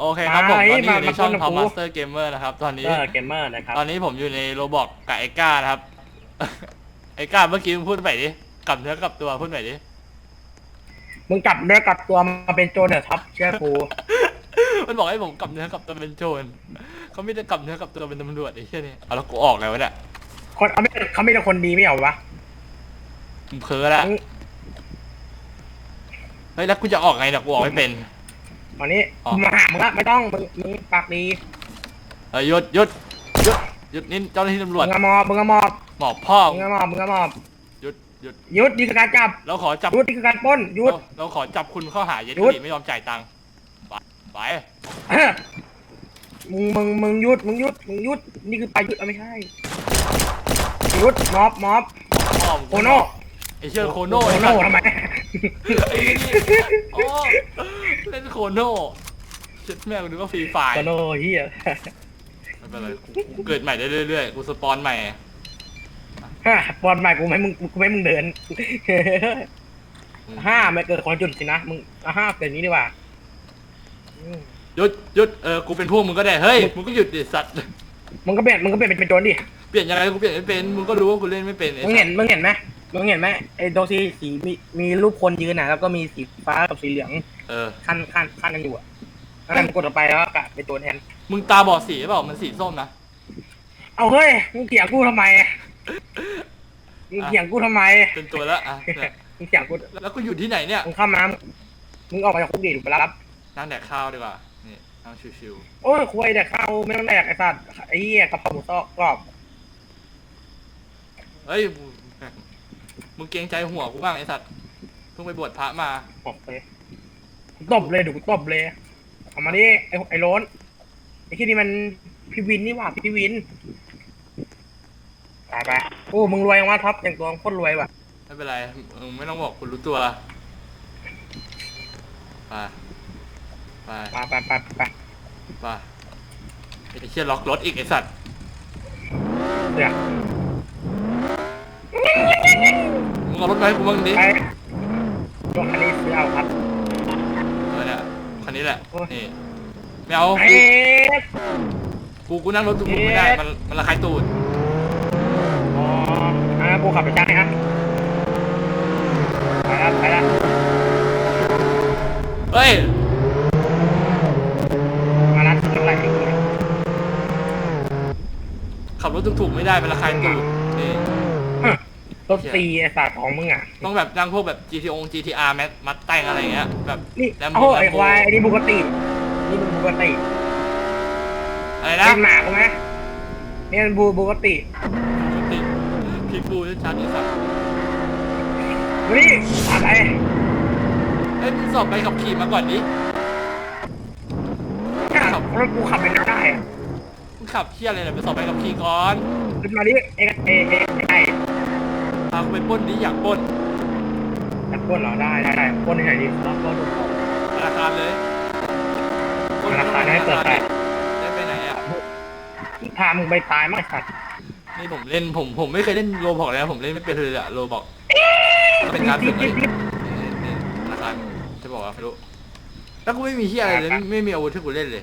โอเคครับผมไปตอนนี้อยู่ในมาช่อง มาทอมพูมาดสเตอร์เกมเมอร์นะครับ ตอนนี้ เออเกมเมอร์นะครับ ตอนนี้ผมอยู่ในโรบอกกับไอ้ก้านะครับ ไอ้ก้าเมื่อกี้มึงพูดใหม่ดิกลับเนื้อกลับตัวพูดใหม่ดิ มึงกลับเนื้อกลับตัวมาเป็นโจรเถอะครับ เชื่อกูมันบอกให้ผมกลับเนื้อกลับตัวเป็นโจรเขาไม่ได้กลับเนื้อกลับตัวเป็นตำรวจไอ้เชี่ยนี่เอาแล้วกูออกแล้ววะเนี่ยคนเขาไม่เขาไม่ใช่คนดีไม่เหรอวะผมเพ้อละมึงเฮ้ยแล้วกูจะออกไงเนี่ยกูออกไม่เป็น ตอนนี้อ๋อกูมาหามึงละไม่ต้องมึงมึงปากดีเฮ้ยหยุดหยุดหยุดหยุดนี่เจ้าหน้าที่ตำรวมึจงอะมอบมึงอะมอบหมอบพ่อมึงอะมอบมึงอะมอบหยุดหยุดหยุดนี่คือการจับเราขอจับหยุดนี่คือการปล้นหยุด เราเราขอจับคุณข้อหาเย็ดหยุดถีไม่ยอมจ่ายตังค์ไปไปมึงมึงมึงหยุดมึงหยุดมึงหยุดนี่คือไปหยุดเอาไม่ใช่หยุดมอบมอบพ่อโคโน่ไอเชื่อโคโน่โคไอ้โน่สัตว์ทำไม ไอ้นี่โอ้ เล่นโคโน่เช็ดแม่งนึกว่าฟรีไฟโคโน่เฮียไม่เป็นไรกูกูเกิดใหม่ได้เรื่อยๆ กูสปอนใหม่ฮะปอนใหม่กูไม่มึงกูไม่มึงเดินห้าไม่เกิดคนจุดสินะ มึงอะห้าเกิดนี้ดีกว่าอืมหยุดหยุดเออ กูเป็นพวกมึงก็ได้ เฮ้ย มึงก็หยุดดิสัตว์ มึงก็เปลี่ยน มึงก็เปลี่ยนเป็นเป็นโจรดิ เปลี่ยนยังไงกูเปลี่ยนไม่เป็น มึงก็รู้ว่ากูเล่นไม่เป็นไอ้มึงสัเห็ตนว์มึงเห็นไหม มึงเห็นไหมไอ้โดซีสีมีมีรูปคนยืนน่ะ แล้วก็มีสีฟ้ากับสีเหลืองเออ ขั้นขั้นขั้นกันอยู่อะแล้วมึงกดออกไปแล้วก็กะเป็นตัวแทน มึงตาบอดสีเปล่ามันสีส้มนะ เอาเฮ้ยมึงเถียงกูทำไมมึงเถียงกูทำไมเป็นตัวแล้วอะเนี่ยมึงเถียงกูแล้วกูอยู่ที่ไหนเนี่ยมึงเข้ามามึงออกมาจากคุกดิถูกไปแล้วครับ นั่งแดกข้าวดีกว่า นี่นั่งชิวโอ้ยคุยแต่ข้าวไม่ต้องแดกไอ้สัตว์ไอ้เหี้ยกระเพราหมูทอดกรอบๆเฮ้ย มึงมึงเกรงใจหัวกูบ้างไอ้สัตว์เพิ่งไปบวชพระมาบอกเลยกูตบเลยเดูกูตบเลยเอามาดิไอ้ไอ้โรนไอ้ที่นี่มันพี่วินนี่หว่าพี่วินไปไปโอ้มึงรวยว่าท็อปแต่งตัวโคตรรวยว่ะไม่เป็นไรมึงไม่ต้องบอกกูรู้ตัวไปไปไปไปไปไปไปไอ้เชี่ยล็อกรถอีกไอ้สัตว์ เดี๋ยว มึงเอารถมาให้กูบ้างดิไปรถคันนี้ซื้อเอาครับ เออเนี่ยคันนี้แหละโอ้ยนี่ไม่เอาไอ้ กูกูกูนั่งรถตูกูไม่ได้เอ๊ะมันมันระคายตูดอ๋ออะกูขับไปจ้างนะไปแล้วไปแล้วเฮ้ยมานัดเท่าไหร่ขับรถถูกๆไม่ได้มันระคายตูด นี่รถตีไอ้สัตว์ของมึงอะต้องแบบนั่งพวกแบบ GTO GTR แมมัดแต่งอะไรเงี้ยแบบนี่แลมโอ้โบ้ไอ้ควายไอ้นี่ปกตินี่มันปกติอะไรนะเป็นหมากูไหมนี่มันบูปกติติพิกบูชัดๆไอ้สัตว์นี่อะไรเอ้ยมึงสอบไปขับขี่มาก่อนดิขับรถกูขับไปได้อะมึงขับเที่ยอะไรเนี่ยไปสอบไปขับขี่ก่อน ขึ้นมาดิเอ็กเอเอไอ พากูไปปล้นดิอยากปล้นแต่ปล้นเหรอได้ได้ได้ปล้นที่ไหนดีปล้นธนาคารเลยปล้นธนาคารให้เปิดได้ได้ไปไหนอะพามึงไปตายมั้งไอ้สัตว์นี่ผมเล่นผมผมไม่เคยเล่นโรบอกเลยนะผมเล่นไม่เป็นเลยอะโรบอกเป็นการฝึกเลยนี่นี่ธนาคารจะบอกว่าไม่รู้แล้วกูไม่มีเที่ยอะไรเลยไม่ไม่มีอาวุธที่กูเล่นเลย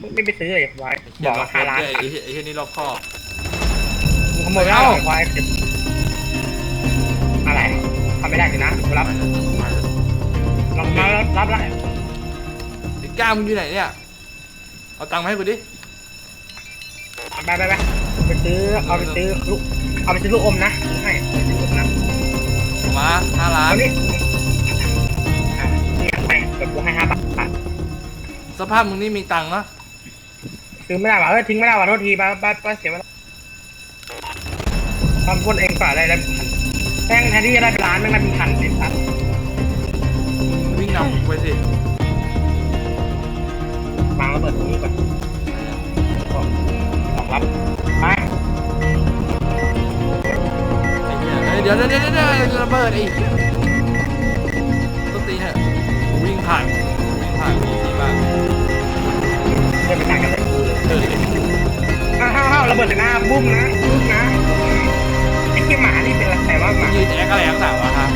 มึงไม่ไปซื้อเลยไว้ไอ้เหี้บยอกล็อรากคารถร้านด้วยไอ้เหี้ยไอ้เหี้ยนี่รอบคอบมึงขโมยได้เหรอไว้อะไรทำ ไม่ได้สินะกูรับลองมารับได้ไอ้ก้ามึงอยู่ไหนเนี่ย เอาตังค์มาให้กูดิ ไปไปไปไปซื้อเอาไปซื้อลูกเอาไปซื้อลูกอมนะให้ไปซื้อลูกอมนะเอามาห้าล้าเอาน นี่อะนี่ไปเดี๋ยวกูให้ห้าบาทสภาพมึงนี่มีตังค์นะซื้อไม่ได้ว่ะเออทิ้งไม่ได้ว่ะโทษทีไปไปไปเสียเวลาทำคนเองฝ่าได้แล้ว พันแท่งแทนที่จะได้เป็นล้านแม่งได้เป็นพันเด็ดพันมึงวิ่งนำกูไปสิวางระเบิดตรงนี้ก่อนออกรับไปไอ้เหี้ยเอ้ยเดี๋ยวเดี๋ยวเดี๋ยวเดี๋ยวเดี๋ยวระเบิดไอ้ต้นตีนเถอะวิ่งผ่านวิ่งผ่านดีมากเดินไปต่างกันเลยเออดิอ้าวอ้าวอ้าวระเบิดใส่หน้าบุ้มนะบุ้มนะ คืหมานี่เป็นอะไรว่าหมายืนแอคอะไรทั้งสามวะฮะ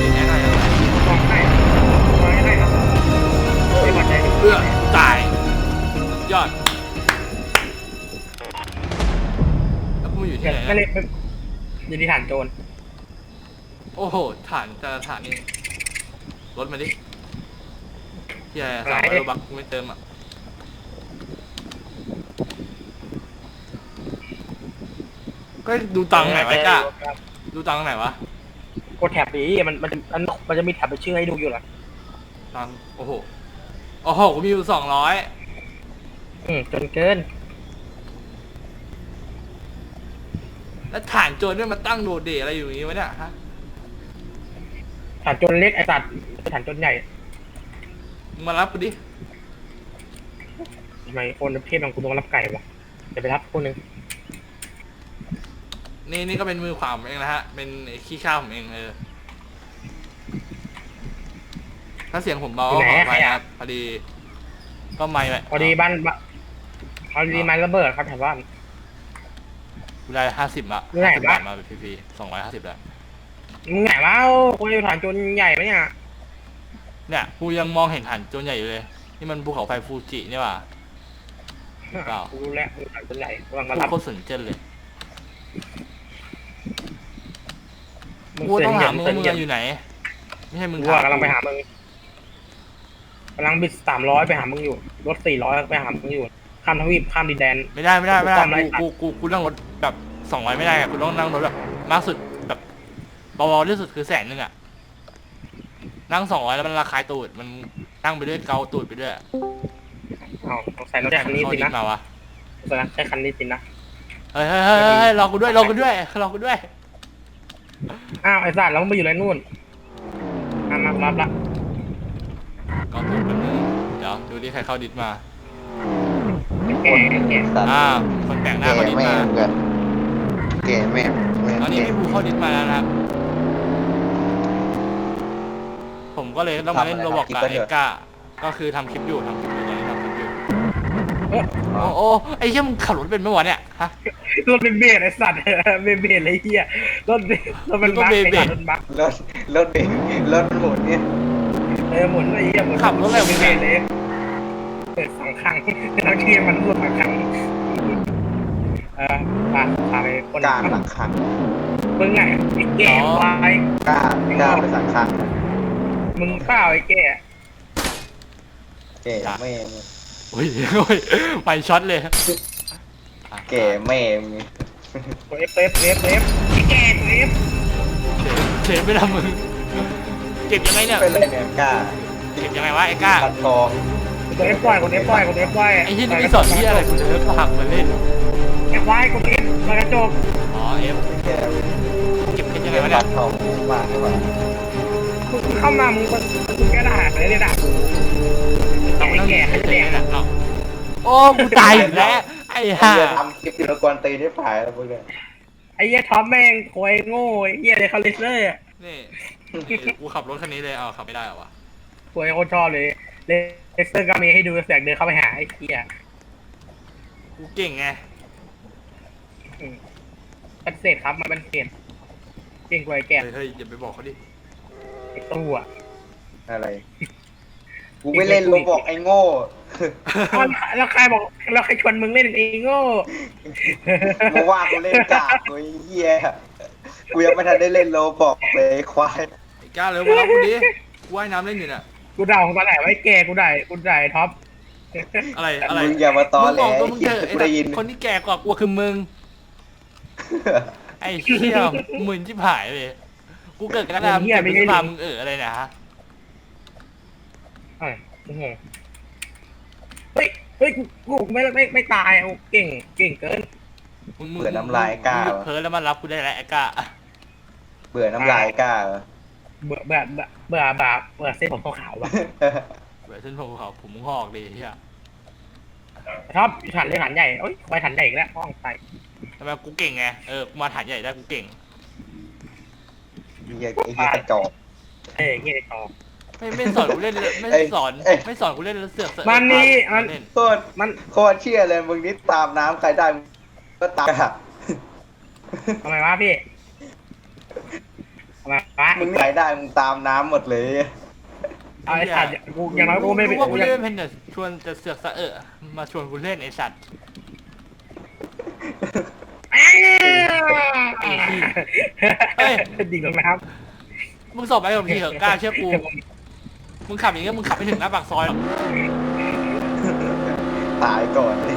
ยืนแอคอะไรทั้าองได้มองได้ครับไม่พอใจเพื่อตายยอดแล้วมึงอยู่ที่ไหนก็เลยอยู่ที่ฐานโจรโอ้โหฐานแต่ฐานนี่รถมาดิเฮียสามร้อยบักไม่เติมอะ ก็ดูตังค์ไหนไว้จ้าดูตังค์ไหนวะ กดแท็บนี้มันมันจะมันมันจะมีแท็บเป็นชื่อให้ดูอยู่เหรอตังค์โอ้โห โอ้โหกูมีอยู่สองร้อยอืมจนเกินแล้วฐานโจรเนี่ยมาตั้งโดดเดอะไรอยู่อย่างงี้วะเนี่ยฮะ ฐานโจรเล็กไอ้สัตว์ฐานโจรใหญ่มึงมารับกูดิ ทำไมคนประเภทของกูต้องรับไก่วะเดี๋ยวไปรับคนหนึ่ง นี่นี่ก็เป็นมือขวาผมเองนะฮะ เป็นไอ้ขี้ข้าวผมเองเออ ถ้าเสียงผมเบาก็ขอไปนะครับพอดี ก็ไม่ไปพอดีบ้านบ้านพอดีมันระเบิดครับแถวบ้านกูได้ห้าสิบอะอยู่ไหน50วะบาทมาเป็นพีพีสองร้อยห้าสิบแล้วมึงไหนวะกูอยู่ฐานโจรใหญ่ไหมเนี่ย เนี่ยกูยังมองเห็นฐานโจรใหญ่อยู่เลย นี่มันภูเขาไฟฟูจินี่หว่าเปล่ากูรู้แล้วมึงฐานโจรใหญ่กำลังมากูรับโคตรสนเจนเลย มึงกูเตือต้อนงเหยีหายบมึงเตือนมึงเหยียบอยู่ไหน ไม่ใช่มึงกูถามอะกำลังไปหามึงกำลังบิดสามร้อยไปหามึงอยู่ รถสี่ร้อยไปหามึงอยู่ ข้ามทวีปข้ามดินแดน ไม่ได้ไม่ได้ไม่ได้กูจำได้กูกูกูกูนั่งรถแบบสองร้อยไม่ได้อะกูต้องนั่งรถแบบมากสุดแบบเบาๆที่สุดคือแสนหนึ่งอะนั่งสองร้อยแล้วมันราคายตูดมันนั่งไปด้วยเกาตูดไปด้วยอ้าวสงสัยรถใช้คันนี้เข้าสิดินะนมาวะสงสัยใช้คันนี้สินะ เฮ้ยเฮ้ยเฮ้ยเฮ้ยรอกูด้วยรอกูด้วยรอกูด้วย อ้าวไอ้สัตว์แล้วมึงไปอยู่ไรนู่นอะมารับละก็ตูดแป๊บนึงเดี๋ยวดูดิใครเข้าดิสมาแก่แก่สัตว์อ่าคนแปลกหน้าแก่เข้าดิสแม่มางกันแก่แม่งแม่งตอนนี้แก่พี่ภูเข้าดิสมาแล้วนะครับ ผมก็เลยต้องมาเล่นโรบอกกับเอกาก็คือทำคลิปอยู่ทำคลิปอยู่ตอนนี้ทำคลิปอยู่เอ้ยโอ้โอ้ไอ้เหี้ยมึงขับรถเป็นไหมวะเนี่ยฮะ รถเป็นเบรไอ้สัตว์เบรเบรเลยไอ้เหี้ยรถเบรรถเป็นบั๊กรถเบรไอ้เบรสัตว์รถบั๊กรถรถเบรกรถหมุนเนี่ยเออหมุนไอ้เหี้ยหมุนขับรถอะไรเบของรมึงเลเนี่ยยเปิดสองครั้งทั้งที่มันรวดสองครั้งเออมาพาไปคนกล้าหลังคันมึงไงไอ้แก่ควายกล้ากล้าไปสังคันมึงเปล่าไอ้แก่แก่แม่งโอ้ยโอ้ยไปช็อตเลย แก่แม่งตัวเอฟเอฟเอฟเอฟไอ้แก่ตัวเอฟเฉยไม่ทำมึงเก็บยังไงเนี่ยเป็นไรเนี่ยกล้าเก็บยังไงวะไอ้ก้าตัดทองตัวเอฟปล่อยคนเอฟปล่อยคนเอฟปล่อยไอ้ที่นี่มีสอนที่อะไรกูจะเลิกหักมาเล่นไอ้ควายคนเอฟมากระจกอ๋อเอฟแก่เก็บเพชรยังไงเก็บวะเนี่ตัยดทองมากดีกว่ามึงเข้ามามึงมึงแก้ด่าอะไรเนี่ยด่ากูต้องไอ้นั่งแก่เฉไอ้ยแก่ๆแหละเอ้าโอ้กูตายอีกแล้ว ไอ้ห่าเดี๋ยวทำคลิปอยู่แล้วกวนตีนได้ผ่ายแล้วพวกเนี่ยไอ้เหี้ยท็อปแม่งโควยโง่ไอ้เหี้ยเลยคาลิเซอร์นี่กูขับรถคันนี้เลยเอาขับไม่ได้เหรอวะโควยโคตรชอบเลยเลสเตอร์ก็มีให้ดูเสียงเดินเข้าไปหาไอ้เหี้ยกูเก่งไงเป็นเศษครับมันเป็นเศษเก่งกว่าไอ้แก่เฮ้ยเฮ้ยอย่าไปบอกเขาดิไอ้ตู้อะอะไร กูไม่เล่นโรบอกไอ้โง่อ้าว แล้วใครบอกแล้วใครชวนมึงเล่นเองโง่มาว่ากูเล่นกากกูไอ้เหี้ยกูยังไม่ทันได้เล่นโรบอกเลยไอ้ควายไอ้ก้าเร็วมารับกูดิกูว่ายน้ำเล่นอยู่เนี่ยกูด่าของตอนไหนไว้แก่กูด่ากูด่าไอ้ท็อปอะไรอะไรมึงอย่ามาตอมึงแหลบอกตัวไอ้มึงเหี้เถยอะไอ้กูได้ยินคนที่แก่กว่ากูคือมึง ไอ้เชี่ยมึนชิบหายเลย กูเกิดกันแล้วมึงเกิดเป็นมามึงเอออะไรเนะฮะ เอ้ยโอ้โห เฮ้ยเฮ้ยกูกูไม่ไม่ไม่ตายโอ้เก่งเก่งเกิน มึงมึงเบื่อน้ำลายกล้ามึงหยุดวะเพ้อแล้วมารับกูได้แล้วไอ้ก้าเบื่อน้ำลายกล้าเหรอ เบื่อเบื่อเบื่อเบื่อเบื่อเบื่อเส้นผมขาวๆว่ะ เบื่อเส้นผมเขาผมมึงหอกดิเฮียท็อปฐานเล็กฐานใหญ่โอ้ยไปฐานใหญ่อีกแล้วห้องไปทำไมกูเก่งไงเออกูมาฐานใหญ่ได้กูเก่ง ไอ้เหี้ยไอ้เหี้ยกระจอกเอ้ยเงี้ยต่อ ไม่ไม่สอนกูเล่นเลยไม่เอ้ยสอนเอ้ย ไม่สอนกูเล่นแล้วเสือกเสือกมันนี่มามัน เล่นโคตรมันโคตรเชี่ยเลยมึงนี่ตามน้ำใครได้มึงก็ตามอะทำไมวะพี่ทำไมวะมึงใครได้มึงตามน้ำหมดเลย เอาไอ้สัตว์กูอย่างน้อยกูไม่เป็นว่ากูกูยังเล่นเพนเนชวนจะเสือกสะเออมาชวนกูเล่นไอ้สัตว์ อ้าวเฮ้ย ดิ่งลงน้มึงสอบไปกับทีเถอะกล้าเชื่อกู มึงขับอย่างเงี้ยมึงขับไปถึงหน้าปากซอยหรอกตายก่อนเลย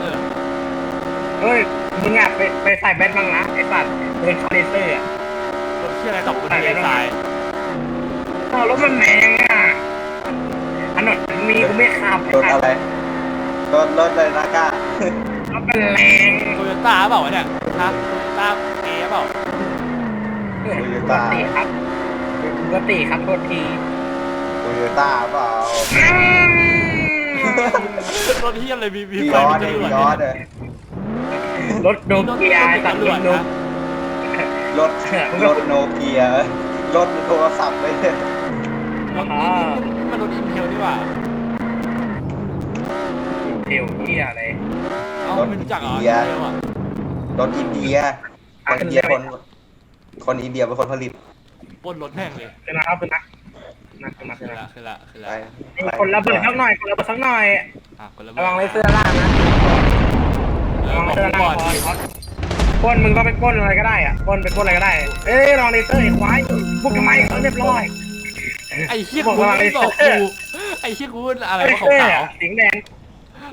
เออำเฮ้ย มึงอะไปไปใส่แบนบ้างนะไอ้สัตว์เดินคาเลเซอร์อะรถเชี่ยอะไรตกบนทะเลทรายอ้าวรถมันแรงอะถนนมีกูไม่ขับรถอะไรรถรถอะไรนะก้ารถมันแรงโตโยต้าเปล่าวะเนี่ยฮะโตโยต้าเอเปล่าเออปกติครับปกติครับโทษที โตโยต้าเปล่า รถเฮียอะไรมีมีวีไฟออมีจเนี่ยรววีดออเนี่ยเนี่ยรถโนเกียตัดรถนกรถรถโนเกียรถโทรศัพท์เลยเนี่ยรถมันรถอินเทลนี่หว่าเที่ยวเที่ยอะไรเอ้าไม่รู้จักเหรออินเทลอะรถอินเดียคนอินเดียคนคนอินเดียเป็นคนผลิตปล้นรถแม่งเลยขึ้นนะครับขึ้นนะ นะขึ้นนะขึ้ขึ้นละขึ้นละขึ้นละไปคนระเบิดสักหน่อยคนระเบิดสักหน่อย อะคนละระวังเลยเสื้อล่างนะ เอระอวังบอกเสื้อกูล่างก่อนดิปล้นมึงก็ไปปล้นอะไรก็ได้อะปล้นไปปล้นอะไรก็ได้ เอ้ยลองเลเซอร์ไอ้ควายพวกทำไมเขาเรียบร้อย ไอ้เฮียกูกว่าไม่บอกกูไอ้เฮียกูอะไรเลวะเซอร์ขาวอะสีแดง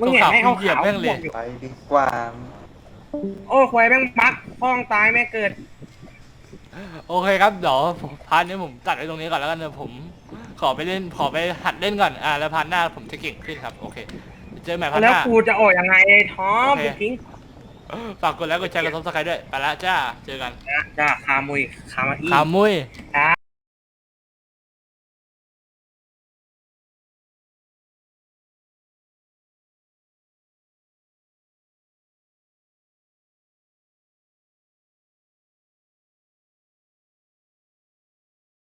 มึงเห็นไหมขาเขาวๆเหยียบแม่งเลยไปดีกว่าโอ้ควายแม่งบักพ้องตายแม่งเกิด ๆโอเคครับเดี๋ยวพาร์ทนี้ผมตัดไว้ตรงนี้ก่อนแล้วกันเดี๋ยวผม ขอไปเล่นขอไปหัดเล่นก่อนอ่าแล้วพาร์ทหน้าผมจะเก่งขึ้นครับโอเคเจอกันใหม่พาร์ทหแล้วน้า กูจะออกยังไงไอ้ท็อปโอเค กูทิ้งฝากกดไลค์กดแชร์กดซับสไครต์ด้วยไปละจ้าเจอกันจ้าคามุยคามาอีขามุย จ้า